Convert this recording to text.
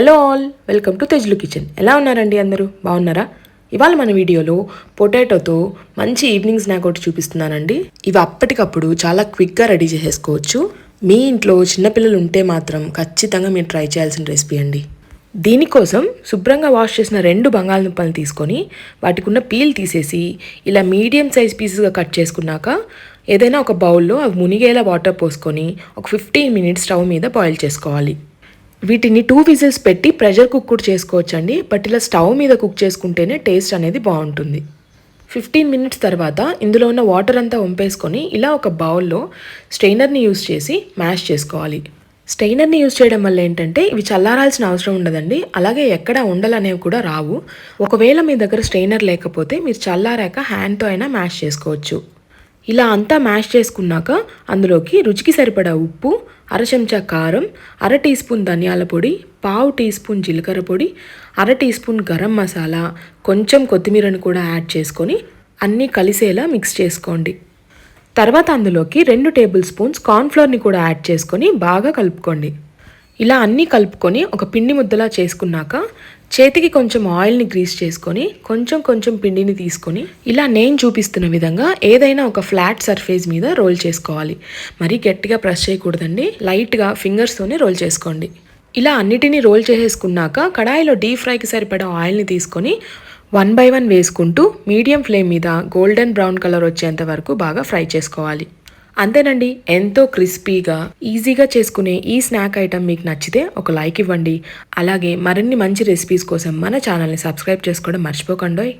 Hello all welcome to Tejlu kitchen. ఎలా ఉన్నారండి అందరూ? బాగున్నారా? ఇవాళ మన వీడియోలో పొటాటోతో మంచి ఈవినింగ్ స్నాక్ ఒకటి చూపిస్తున్నానండి. ఇవి అప్పటికప్పుడు చాలా క్విక్గా రెడీ చేసేసుకోవచ్చు. మీ ఇంట్లో చిన్నపిల్లలు ఉంటే మాత్రం ఖచ్చితంగా మీరు ట్రై చేయాల్సిన రెసిపీ అండి. దీనికోసం శుభ్రంగా వాష్ చేసిన రెండు బంగాళదుంపలను తీసుకొని వాటికి ఉన్న పీల్ తీసేసి ఇలా మీడియం సైజ్ పీసెస్గా కట్ చేసుకున్నాక ఏదైనా ఒక బౌల్లో అవి మునిగేలా వాటర్ పోసుకొని ఒక ఫిఫ్టీన్ మినిట్స్ స్టవ్ మీద బాయిల్ చేసుకోవాలి. వీటిని టూ విజిల్స్ పెట్టి ప్రెషర్ కుక్ కూడా చేసుకోవచ్చండి. బట్ ఇలా స్టవ్ మీద కుక్ చేసుకుంటేనే టేస్ట్ అనేది బాగుంటుంది. ఫిఫ్టీన్ మినిట్స్ తర్వాత ఇందులో ఉన్న వాటర్ అంతా వంపేసుకొని ఇలా ఒక బౌల్లో స్ట్రెయినర్ని యూస్ చేసి మ్యాష్ చేసుకోవాలి. స్ట్రెయినర్ని యూజ్ చేయడం వల్ల ఏంటంటే ఇవి చల్లారాల్సిన అవసరం ఉండదండి. అలాగే ఎక్కడ ఉండలనేవి కూడా రావు. ఒకవేళ మీ దగ్గర స్ట్రెయినర్ లేకపోతే మీరు చల్లారాక హ్యాండ్తో అయినా మ్యాష్ చేసుకోవచ్చు. ఇలా అంతా మ్యాష్ చేసుకున్నాక అందులోకి రుచికి సరిపడా ఉప్పు అర చెంచా కారం అర టీ స్పూన్ ధనియాల పొడి పావు టీ స్పూన్ జీలకర్ర పొడి అర టీ స్పూన్ గరం మసాలా కొంచెం కొత్తిమీరను కూడా యాడ్ చేసుకొని అన్నీ కలిసేలా మిక్స్ చేసుకోండి. తర్వాత అందులోకి రెండు టేబుల్ స్పూన్స్ కార్న్ఫ్లోర్ని కూడా యాడ్ చేసుకొని బాగా కలుపుకోండి. ఇలా అన్నీ కలుపుకొని ఒక పిండి ముద్దలా చేసుకున్నాక చేతికి కొంచెం ఆయిల్ని గ్రీస్ చేసుకొని కొంచెం కొంచెం పిండిని తీసుకొని ఇలా నేను చూపిస్తున్న విధంగా ఏదైనా ఒక ఫ్లాట్ సర్ఫేస్ మీద రోల్ చేసుకోవాలి. మరీ గట్టిగా ప్రెస్ చేయకూడదండి. లైట్గా ఫింగర్స్తోనే రోల్ చేసుకోండి. ఇలా అన్నిటినీ రోల్ చేసేసుకున్నాక కడాయిలో డీప్ ఫ్రైకి సరిపడా ఆయిల్ని తీసుకొని వన్ బై వన్ వేసుకుంటూ మీడియం ఫ్లేమ్ మీద గోల్డెన్ బ్రౌన్ కలర్ వచ్చేంత వరకు బాగా ఫ్రై చేసుకోవాలి. అంతేనండి ఎంతో క్రిస్పీగా ఈజీగా చేసుకునే ఈ స్నాక్ ఐటమ్ మీకు నచ్చితే ఒక లైక్ ఇవ్వండి. అలాగే మరిన్ని మంచి రెసిపీస్ కోసం మన ఛానల్ని సబ్స్క్రైబ్ చేసుకోవడం మర్చిపోకండి